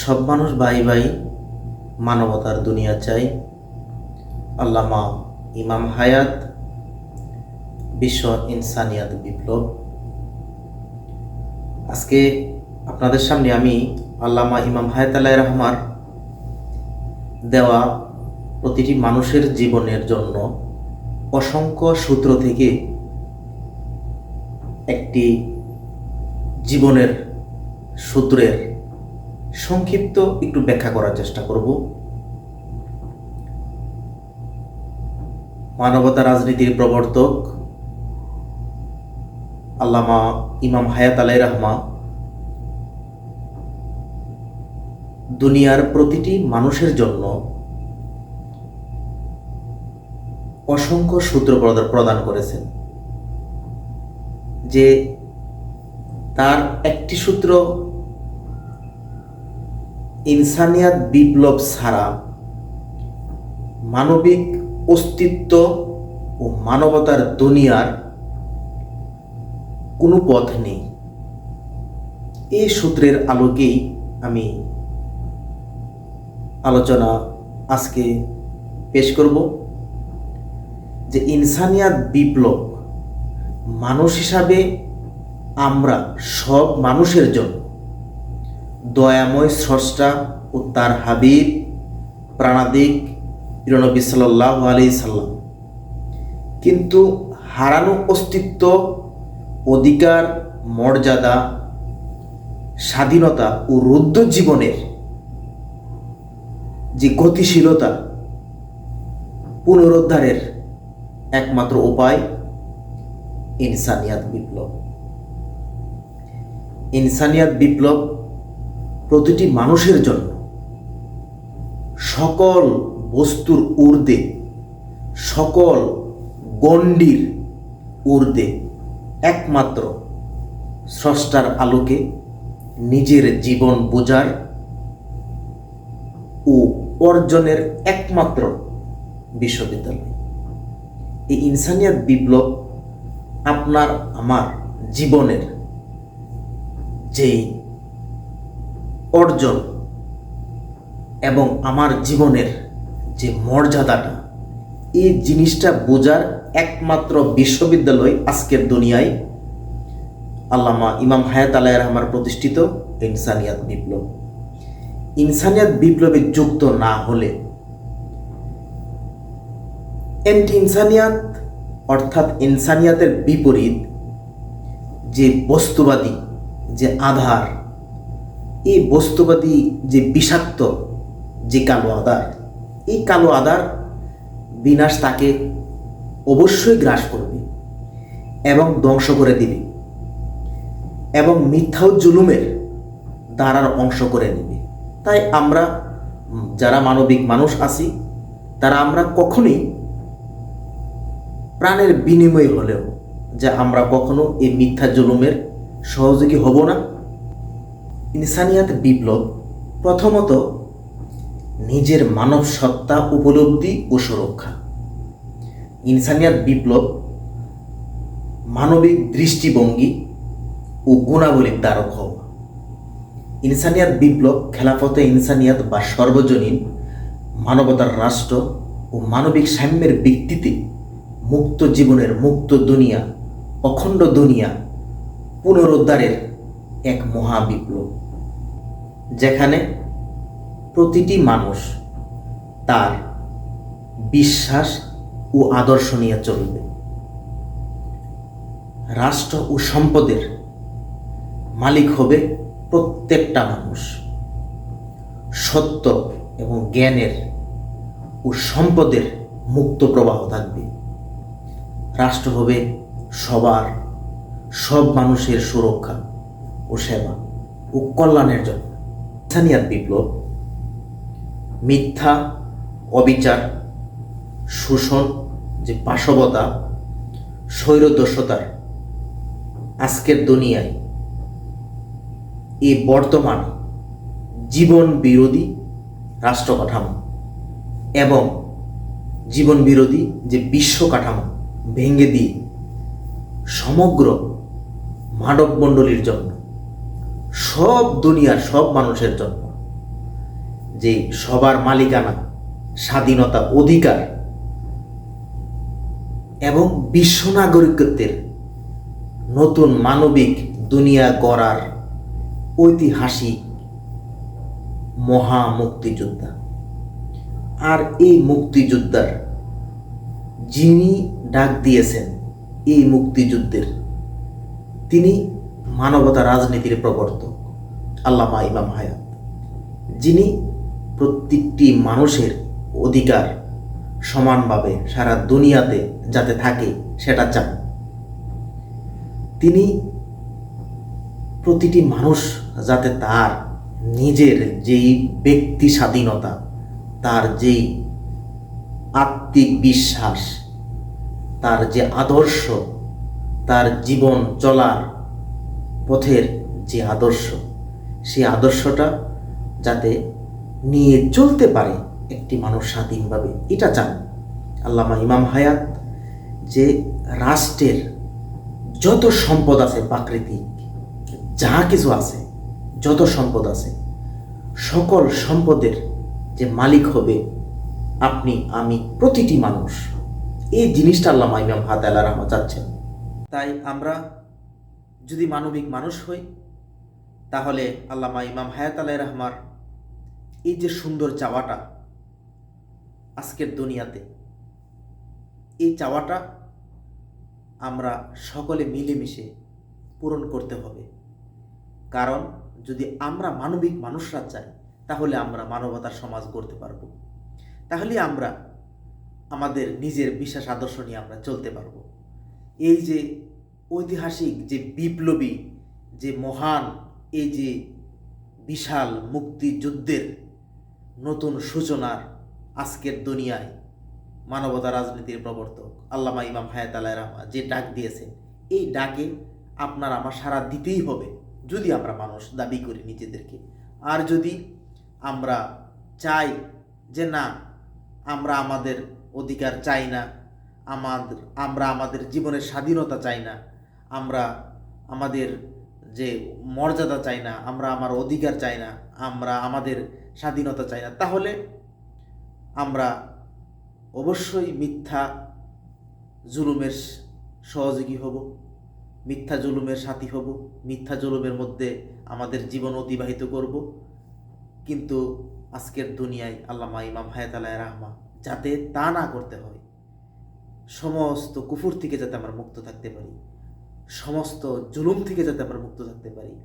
সব মানুষ ভাই ভাই মানবতার দুনিয়া চাই। আল্লামা ইমাম হায়াত, বিশ্ব ইনসানিয়াত বিপ্লব। আজকে আপনাদের সামনে আমি আল্লামা ইমাম হায়াত আল্লাহ রহমার দেওয়া প্রতিটি মানুষের জীবনের জন্য অসংখ্য সূত্র থেকে একটি জীবনের সূত্রের সংক্ষিপ্ত একটু ব্যাখ্যা করার চেষ্টা করব। মানবতা রাজনীতির প্রবর্তক আল্লামা ইমাম হায়াত আলাই রহমা দুনিয়ার প্রতিটি মানুষের জন্য অসংখ্য সূত্র প্রদা- প্রদান করেছেন। যে তার একটি সূত্র ইনসানিয়াত বিপ্লব ছাড়া মানবিক অস্তিত্ব ও মানবতার দুনিয়ার কোনো পথ নেই। এই সূত্রের আলোকেই আমি আলোচনা আজকে পেশ করব যে ইনসানিয়াত বিপ্লব মানুষ হিসাবে আমরা সব মানুষের জন্য দয়াময় স্রষ্টা ও তার হাবিব, প্রাণাদিক ইরনবী সাল্লাহ আলি সাল্লাম। কিন্তু হারানো অস্তিত্ব, অধিকার, মর্যাদা, স্বাধীনতা ও রুদ্ধ জীবনের যে গতিশীলতা পুনরুদ্ধারের একমাত্র উপায় ইনসানিয়াত বিপ্লব। ইনসানিয়াত বিপ্লব প্রতিটি মানুষের জন্য সকল বস্তুর ঊর্ধ্বে, সকল গণ্ডির ঊর্ধ্বে একমাত্র স্রষ্টার আলোকে নিজের জীবন বোঝার ও অর্জনের একমাত্র বিশ্ববিদ্যালয়। এই ইনসানিয়াত বিপ্লব আপনার, আমার জীবনের যেই অর্জন এবং আমার জীবনের যে মর্যাদাটা, এই জিনিসটা বোঝার একমাত্র বিশ্ববিদ্যালয় আজকের দুনিয়ায় আল্লামা ইমাম হায়াত আলাহ রহমার প্রতিষ্ঠিত ইনসানিয়াত বিপ্লব। ইনসানিয়াত বিপ্লবে যুক্ত না হলে অ্যান্টি ইনসানিয়াত অর্থাৎ ইনসানিয়াতের বিপরীত যে বস্তুবাদী, যে আধার এই বস্তুবাদী যে বিষাক্ত যে কালো আদার এই কালো আদার বিনাশ তাকে অবশ্যই গ্রাস করবে এবং ধ্বংস করে দিবে এবং মিথ্যা জুলুমের দ্বারার অংশ করে নেবে। তাই আমরা, যারা মানবিক মানুষ আছি, তারা আমরা কখনোই প্রাণের বিনিময় হলেও যে আমরা কখনো এই মিথ্যা জুলুমের সহযোগী হব না। ইনসানিয়াত বিপ্লব প্রথমত নিজের মানব সত্তা উপলব্ধি ও সুরক্ষা। ইনসানিয়াত বিপ্লব মানবিক দৃষ্টিভঙ্গি ও গুণাবলীর দ্বারক হওয়া। ইনসানিয়াত বিপ্লব খেলাফতে ইনসানিয়াত বা সর্বজনীন মানবতার রাষ্ট্র ও মানবিক সাম্যের ভিত্তিতে মুক্ত জীবনের মুক্ত দুনিয়া, অখণ্ড দুনিয়া পুনরুদ্ধারের এক মহাবিপ্লব, যেখানে প্রতিটি মানুষ তার বিশ্বাস ও আদর্শ নিয়ে চলবে। রাষ্ট্র ও সম্পদের মালিক হবে প্রত্যেকটা মানুষ। সত্য এবং জ্ঞানের ও সম্পদের মুক্ত প্রবাহ থাকবে। রাষ্ট্র হবে সবার, সব মানুষের সুরক্ষা। ও সেবা ও কল্যাণের জন্য। স্থানীয় বিপ্লব, মিথ্যা, অবিচার, শোষণ, যে পাশবতা স্বৈরদস্যতার আজকের দুনিয়ায় এই বর্তমান জীবন বিরোধী রাষ্ট্র কাঠামো এবং জীবন বিরোধী যে বিশ্ব কাঠামো ভেঙে দিয়ে সমগ্র মানব মণ্ডলীর জন্য সব দুনিয়ার সব মানুষের জন্য যে সবার মালিকানা, স্বাধীনতা অধিকার এবং বিশ্ব নাগরিকত্বের নতুন মানবিক দুনিয়া গড়ার ঐতিহাসিক মহা মুক্তিযোদ্ধা আর এই মুক্তিযোদ্ধার যিনি ডাক দিয়েছেন, এই মুক্তিযুদ্ধের, তিনি মানবতা রাজনীতির প্রবর্তক, আল্লামা ইমাম হায়াত। যিনি প্রত্যেকটি মানুষের অধিকার সমানভাবে সারা দুনিয়াতে যাতে থাকে, সেটা চান। তিনি প্রতিটি মানুষ যাতে তার নিজের যেই ব্যক্তি স্বাধীনতা, তার যেই আত্মিক বিশ্বাস, তার যে আদর্শ, তার জীবন চলার পথের যে আদর্শ, সেই আদর্শটা যাতে নিয়ে চলতে পারে একটি মানুষ স্বাধীনভাবে, এটা চান আল্লামা ইমাম হায়াত যে রাষ্ট্রের যত সম্পদ আছে প্রাকৃতিক, যা কিছু আছে, যত সম্পদ আছে, সকল সম্পদের যে মালিক হবে আপনি, আমি, প্রতিটি মানুষ। এই জিনিসটা আল্লামা ইমাম হাত আল্লাহ রহমা চাচ্ছেন। তাই আমরা যদি মানবিক মানুষ হই, তাহলে আল্লামা ইমাম হায়াত আলাই রহমার এই যে সুন্দর চাওয়াটা আজকের দুনিয়াতে, এই চাওয়াটা আমরা সকলে মিলেমিশে পূরণ করতে হবে। কারণ যদি আমরা মানবিক মানুষরা চাই, তাহলে আমরা মানবতার সমাজ গড়তে পারব। তাহলে আমরা আমাদের নিজের বিশ্বাস আদর্শ নিয়ে আমরা চলতে পারব। এই যে ঐতিহাসিক যে বিপ্লবী, যে মহান, এই যে বিশাল মুক্তিযুদ্ধের নতুন সূচনার আজকের দুনিয়ায় মানবতা রাজনীতির প্রবর্তক আল্লামা ইমাম হায়াত আল্লাহ রহমা যে ডাক দিয়েছেন, এই ডাকে আপনার আমার সারা দিতেই হবে, যদি আমরা মানুষ দাবি করি নিজেদেরকে। আর যদি আমরা চাই যে না, আমরা আমাদের অধিকার চাই না, আমাদের, আমরা আমাদের জীবনের স্বাধীনতা চাই না আমরা আমাদের যে মর্যাদা চাই না, আমরা আমার অধিকার চাই না, আমরা আমাদের স্বাধীনতা চাই না, তাহলে আমরা অবশ্যই মিথ্যা জুলুমের সহযোগী হব, মিথ্যা জুলুমের সাথী হব, মিথ্যা জুলুমের মধ্যে আমাদের জীবন অতিবাহিত করব। কিন্তু আজকের দুনিয়ায় আল্লামা ইমাম হায়াত আলাহ রাহমা যাতে তা না করতে হয়, সমস্ত কুফুর থেকে যাতে আমরা মুক্ত থাকতে পারি। সমস্ত জুলুম থেকে যাতে আমরা মুক্ত থাকতে পারি,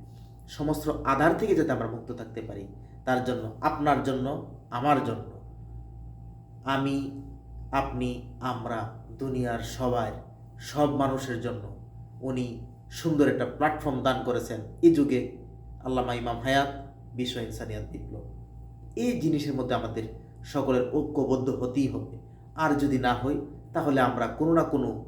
সমস্ত আধার থেকে যাতে আমরা মুক্ত থাকতে পারি, তার জন্য, আপনার জন্য, আমার জন্য। আমি, আপনি, আমরা, দুনিয়ার সবাই, সব মানুষের জন্য উনি সুন্দর একটা প্ল্যাটফর্ম দান করেছেন। এই যুগে আল্লামা ইমাম হায়াত বিশ্ব ইনসানিয়াত বিপ্লব। এই জিনিসের মধ্যে আমাদের সকলের ঐক্যবদ্ধ হতেই হবে। আর যদি না হই তাহলে আমরা কোনো না কোনো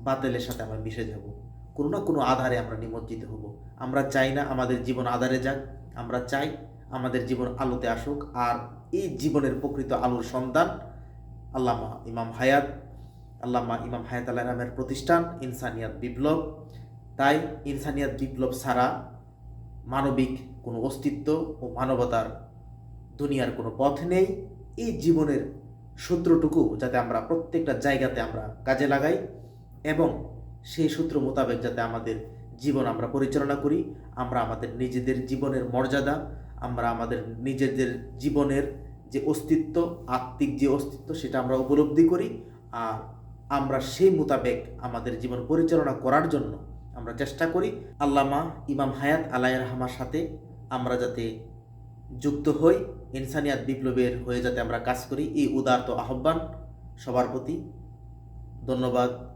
বাতিলের সাথে আমরা মিশে যাব। কোনো না কোনো আধারে আমরা নিমজ্জিত হব। আমরা চাই না আমাদের জীবন আধারে যাক। আমরা চাই আমাদের জীবন আলোতে আসুক। আর এই জীবনের প্রকৃত আলোর সন্ধান আল্লামা ইমাম হায়াত, আল্লামা ইমাম হায়াত আল্লাহ নামের প্রতিষ্ঠান ইনসানিয়াত বিপ্লব। তাই ইনসানিয়াত বিপ্লব ছাড়া মানবিক কোনো অস্তিত্ব ও মানবতার দুনিয়ার কোনো পথ নেই। এই জীবনের সূত্রটুকু যাতে আমরা প্রত্যেকটা জায়গাতে আমরা কাজে লাগাই এবং সেই সূত্র মোতাবেক যাতে আমাদের জীবন আমরা পরিচালনা করি, আমরা আমাদের নিজেদের জীবনের মর্যাদা, আমরা আমাদের নিজেদের জীবনের যে অস্তিত্ব, আত্মিক যে অস্তিত্ব সেটা আমরা উপলব্ধি করি আর আমরা সেই মোতাবেক আমাদের জীবন পরিচালনা করার জন্য আমরা চেষ্টা করি। আল্লামা ইমাম হায়াত আলাই রহমার সাথে আমরা যাতে যুক্ত হই, ইনসানিয়াত বিপ্লবের হয়ে যাতে আমরা কাজ করি, এই উদারত আহ্বান সবার প্রতি। ধন্যবাদ।